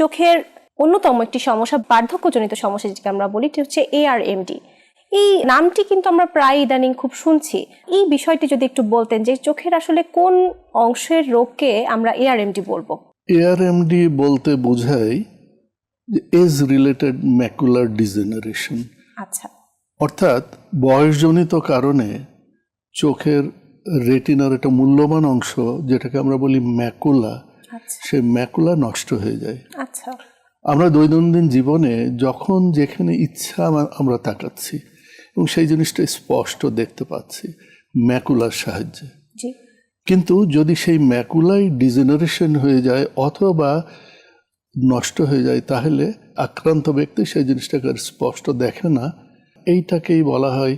চোখের অন্যতম একটি সমস্যা বার্ধক্যজনিত সমস্যা যেটাকে আমরা বলি এটি হচ্ছে এআরএমডি এই নামটি কিন্তু আমরা প্রায় ইদানিং খুব শুনছি। এই বিষয়টি যদি একটু বলতেন যে চোখের আসলে কোন অংশের রোগকে আমরা এআরএমডি বলব? এআরএমডি বলতে বোঝায় যে এজ রিলেটেড ম্যাকুলার ডিজেনারেশন আচ্ছা। অর্থাৎ বয়সজনিত কারণে চোখের রেটিনার একটা মূল্যবান অংশ যেটাকে আমরা বলি ম্যাকুলা সেই ম্যাকুলা নষ্ট হয়ে যায়। আচ্ছা। আমরা দৈনন্দিন জীবনে যখন যেখানে ইচ্ছা আমরা তাকাচ্ছি এবং সেই জিনিসটা স্পষ্ট দেখতে পাচ্ছি ম্যাকুলার সাহায্যে। কিন্তু যদি সেই ম্যাকুলাই ডিজেনারেশন হয়ে যায় অথবা নষ্ট হয়ে যায় তাহলে আক্রান্ত ব্যক্তি সেই জিনিসটাকে আর স্পষ্ট দেখে না। এইটাকেই বলা হয়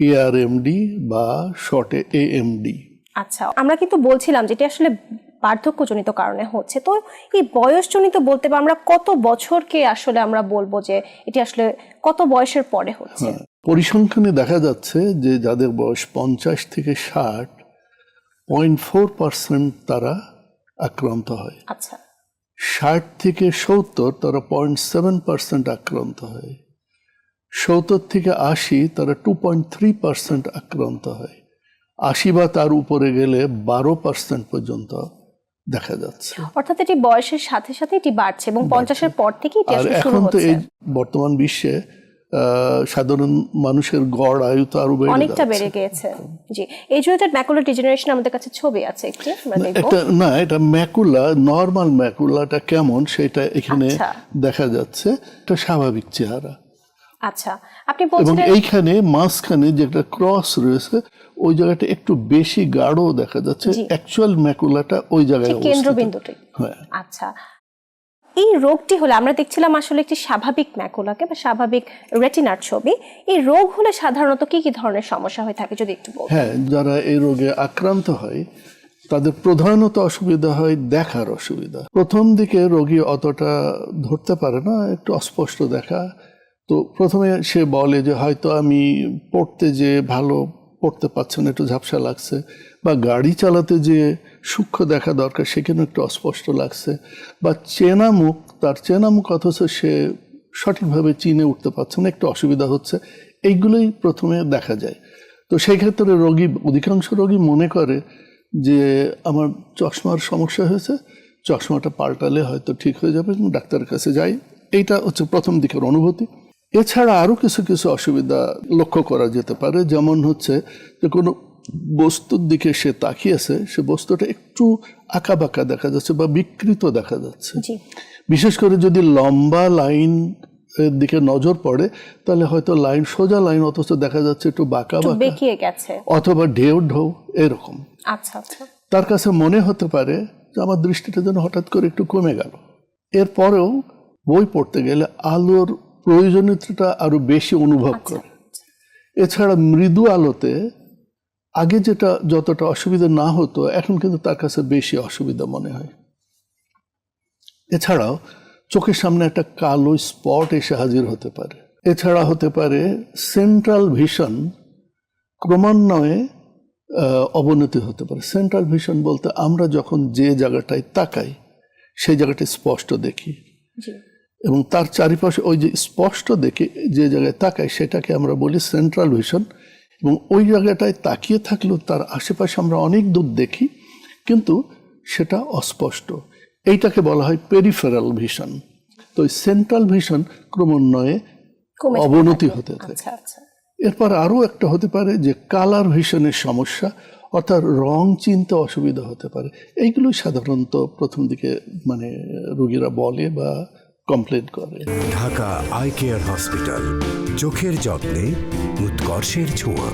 এআরএমডি বা শর্টে এএমডি আচ্ছা আমরা কিন্তু বলছিলাম যেটি আসলে বার্ধক্যজনিত কারণে হচ্ছে। তো এই বয়সজনিত বলতে বা আমরা কত বছরকে আসলে আমরা বলব যে এটি আসলে কত বয়সের পরে হচ্ছে? পরিসংখ্যানে দেখা যাচ্ছে যে যাদের বয়স পঞ্চাশ থেকে ষাট পয়েন্ট ফোর পার্সেন্ট তারা আক্রান্ত হয়। আচ্ছা। ষাট থেকে সত্তর তারা পয়েন্ট সেভেন পার্সেন্ট আক্রান্ত হয়। সত্তর থেকে আশি তারা টু পয়েন্ট থ্রি পার্সেন্ট আক্রান্ত হয়। আশি বা তার উপরে গেলে বারো পার্সেন্ট পর্যন্ত দেখা যাচ্ছে। অর্থাৎ এটি বয়সের সাথে সাথে এটি বাড়ছে এবং পঞ্চাশের পর থেকে এটি আর আসলে শুরু এখন তো এই বর্তমান বিশ্বে সাধারণ মানুষের গড় আয়ু তো আরও বেড়ে অনেকটা বেড়ে গিয়েছে। জি। এই রিলেটেড ম্যাকুলার ডিজেনারেশন আমাদের কাছে ছবি আছে একটি আমরা এটা না এটা ম্যাকুলা নর্মাল ম্যাকুলাটা কেমন সেটা এখানে আচ্ছা। দেখা যাচ্ছে। এটা স্বাভাবিক চেহারা। আচ্ছা আপনি এবং এইখানে মাঝখানে যে একটা ক্রস রয়েছে ওই জায়গাটা একটু বেশি গাঢ় দেখা যাচ্ছে। অ্যাকচুয়াল ম্যাকুলাটা ওই জায়গায় কেন্দ্রবিন্দুটি হ্যাঁ। আচ্ছা এই রোগটি হলে আমরা দেখছিলাম আসলে একটি স্বাভাবিক ম্যাকুলাকে বা স্বাভাবিক রেটিনার ছবি। এই রোগ হলে সাধারণত কি কি ধরনের সমস্যা হয়ে থাকে যদি একটু হ্যাঁ যারা এই রোগে আক্রান্ত হয় তাদের প্রধানত অসুবিধা হয় দেখার অসুবিধা। প্রথম দিকে রোগী অতটা ধরতে পারে না একটু অস্পষ্ট দেখা তো প্রথমে সে বলে যে, হয়তো আমি পড়তে যে ভালো, পড়তে পারছে না, একটু ঝাপসা লাগছে বা গাড়ি চালাতে যে সূক্ষ্ম দেখা দরকার সেখানে একটু অস্পষ্ট লাগছে বা চেনা মুখ, তার চেনা মুখ অথচ সে সঠিকভাবে চিনে উঠতে পারছে না, একটু অসুবিধা হচ্ছে। এইগুলোই প্রথমে দেখা যায়। তো সেই ক্ষেত্রে রোগী, অধিকাংশ রোগী মনে করে যে, আমার চশমার সমস্যা হয়েছে, চশমাটা পাল্টালে হয়তো ঠিক হয়ে যাবে, ডাক্তারের কাছে যাই। এইটা হচ্ছে প্রথম দিকের অনুভূতি। এছাড়া আরও কিছু কিছু অসুবিধা লক্ষ্য করা যেতে পারে। যেমন হচ্ছে যে কোনো বস্তুর দিকে সে তাকিয়েছে সে বস্তুটা একটু আঁকা বাঁকা দেখা যাচ্ছে বা বিকৃত দেখা যাচ্ছে। বিশেষ করে যদি লম্বা লাইন এর দিকে নজর পড়ে তাহলে হয়তো লাইন সোজা লাইন অথচ দেখা যাচ্ছে একটু বাঁকা বাঁকা বেঁকিয়ে গেছে। অথবা ঢেউ ঢেউ এরকম। আচ্ছা আচ্ছা। তার কাছে মনে হতে পারে যে আমার দৃষ্টিটা যেন হঠাৎ করে একটু কমে গেল। এরপরেও বই পড়তে গেলে আলোর প্রয়োজনীয়তাটা আরও বেশি অনুভব আচ্ছা করে। এছাড়া মৃদু আলোতে আগে যেটা যতটা অসুবিধা না হতো এখন কিন্তু তার কাছে বেশি অসুবিধা মনে হয়। এছাড়াও চোখের সামনে একটা কালো স্পট এসে হাজির হতে পারে। এছাড়া হতে পারে সেন্ট্রাল ভিশন ক্রমান্বয়ে অবনতি হতে পারে। সেন্ট্রাল ভিশন বলতে আমরা যখন যে জায়গাটায় তাকাই সেই জায়গাটায় স্পষ্ট দেখি। এবং তার চারিপাশে ওই যে স্পষ্ট দেখে যে জায়গায় তাকায় সেটাকে আমরা বলি সেন্ট্রাল ভিশন এবং ওই জায়গাটায় তাকিয়ে থাকলেও তার আশেপাশে আমরা অনেক দূর দেখি কিন্তু সেটা অস্পষ্ট। এইটাকে বলা হয় পেরিফেরাল ভিশন তো ওই সেন্ট্রাল ভিশন ক্রমান্বয়ে অবনতি হতে থাকে। আচ্ছা আচ্ছা। এরপর আরও একটা হতে পারে যে কালার ভিশনের সমস্যা অর্থাৎ রং চিনতে অসুবিধা হতে পারে। এইগুলোই সাধারণত প্রথম দিকে মানে রোগীরা বলে বা কমপ্লেন করে। ঢাকা আই কেয়ার হসপিটাল চোখের যত্নে উৎকর্ষের ছোঁয়া।